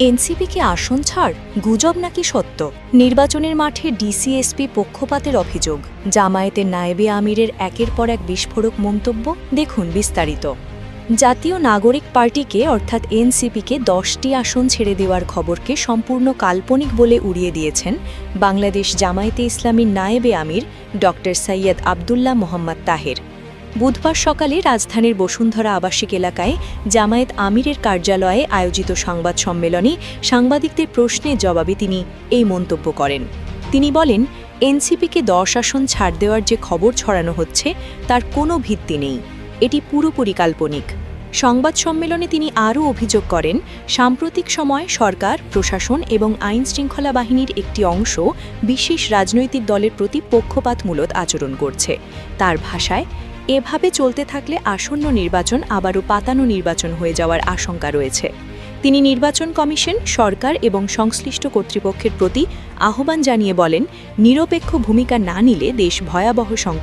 এনসিপিকে আসন ছাড় গুজব নাকি সত্য? নির্বাচনের মাঠে ডিসিএসপি পক্ষপাতের অভিযোগ। জামায়াতের নায়েবে আমিরের একের পর এক বিস্ফোরক মন্তব্য দেখুন বিস্তারিত। জাতীয় নাগরিক পার্টিকে, অর্থাৎ এনসিপিকে, দশটি আসন ছেড়ে দেওয়ার খবরকে সম্পূর্ণ কাল্পনিক বলে উড়িয়ে দিয়েছেন বাংলাদেশ জামায়াতে ইসলামীর নায়েবে আমির ড সৈয়দ আবদুল্লাহ মোহাম্মদ তাহের। বুধবার সকালে রাজধানীর বসুন্ধরা আবাসিক এলাকায় জামায়াত আমিরের কার্যালয়ে আয়োজিত সংবাদ সম্মেলনে সাংবাদিকদের প্রশ্নের জবাবে তিনি এই মন্তব্য করেন। তিনি বলেন, এনসিপিকে দশ আসন ছাড় দেওয়ার যে খবর ছড়ানো হচ্ছে, তার কোনো ভিত্তি নেই। এটি পুরোপুরি কাল্পনিক। সংবাদ সম্মেলনে তিনি আরও অভিযোগ করেন, সাম্প্রতিক সময় সরকার, প্রশাসন এবং আইন শৃঙ্খলা বাহিনীর একটি অংশ বিশেষ রাজনৈতিক দলের প্রতি পক্ষপাতমূলক আচরণ করছে। তার ভাষায় এভাবে চলতে থাকলে আসন্ন নির্বাচন আবারও পাতানো নির্বাচন হয়ে যাওয়ার আশঙ্কা রয়েছে। তিনি নির্বাচন কমিশন, সরকার এবং সংশ্লিষ্ট কর্তৃপক্ষের প্রতি আহ্বান জানিয়ে বলেন, নিরপেক্ষ ভূমিকা না নিলে দেশ ভয়াবহ সংকট